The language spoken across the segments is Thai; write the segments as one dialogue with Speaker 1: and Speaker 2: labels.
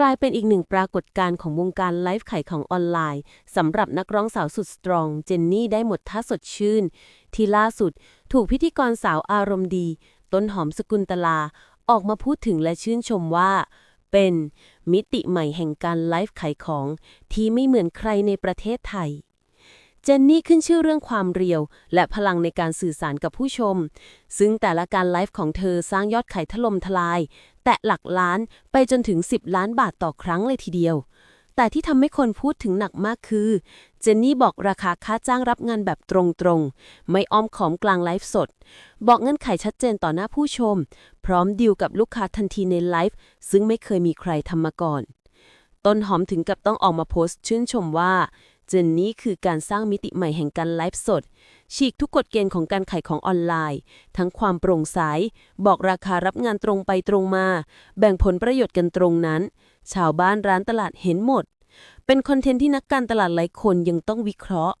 Speaker 1: กลายเป็นอีกหนึ่งปรากฏการณ์ของวงการไลฟ์ขายของออนไลน์สำหรับนักร้องสาวสุดสตรอง เจนนี่ได้หมดท่าสดชื่น ที่ล่าสุดถูกพิธีกรสาวอารมณ์ดี ต้นหอมสกุลตลา ออกมาพูดถึงและชื่นชมว่า เป็นมิติใหม่แห่งการไลฟ์ขายของที่ไม่เหมือนใครในประเทศไทย เจนนี่ขึ้นชื่อเรื่องความเรียว และพลังในการสื่อสารกับผู้ชม ซึ่งแต่ละการไลฟ์ของเธอสร้างยอดขายถล่มทลาย แตะหลักล้านไปจนถึง 10 ล้านบาทต่อครั้งเลยทีเดียว แต่ที่ทำให้คนพูดถึงหนักมากคือ เจนนี่บอกราคาค่าจ้างรับงานแบบตรงๆ ไม่อ้อมขอมกลางไลฟ์สด บอกเงื่อนไขชัดเจนต่อหน้าผู้ชม พร้อมดีลกับลูกค้าทันทีในไลฟ์ซึ่งไม่เคยมีใครทำมาก่อน ต้นหอมถึงกับต้องออกมาโพสต์ชื่นชมว่า เจนนี่คือการสร้างมิติใหม่แห่งการไลฟ์สด ฉีกทุกกฎเกณฑ์ของการขายของออนไลน์ ทั้งความโปร่งใส บอกราคารับงานตรงไปตรงมา แบ่งผลประโยชน์กันตรงนั้น ชาวบ้านร้านตลาดเห็นหมด เป็นคอนเทนต์ที่นักการตลาดหลายคนยังต้องวิเคราะห์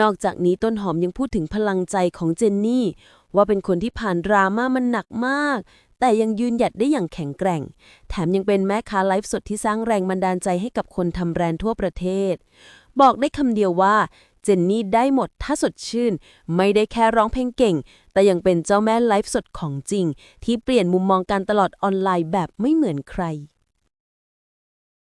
Speaker 1: นอกจากนี้ต้นหอมยังพูดถึงพลังใจของเจนนี่ ว่าเป็นคนที่ผ่านดราม่ามันหนักมากแต่ยังยืนหยัดได้อย่างแข็งแกร่ง แถมยังเป็นแม่ค้าไลฟ์สดที่สร้างแรงบันดาลใจให้กับคนทำแบรนด์ทั่วประเทศ บอกได้คำเดียวว่า เจนนี่ได้หมดถ้าสดชื่น ไม่ได้แค่ร้องเพลงเก่ง แต่ยังเป็นเจ้าแม่ไลฟ์สดของจริง ที่เปลี่ยนมุมมองการตลอดออนไลน์แบบไม่เหมือนใคร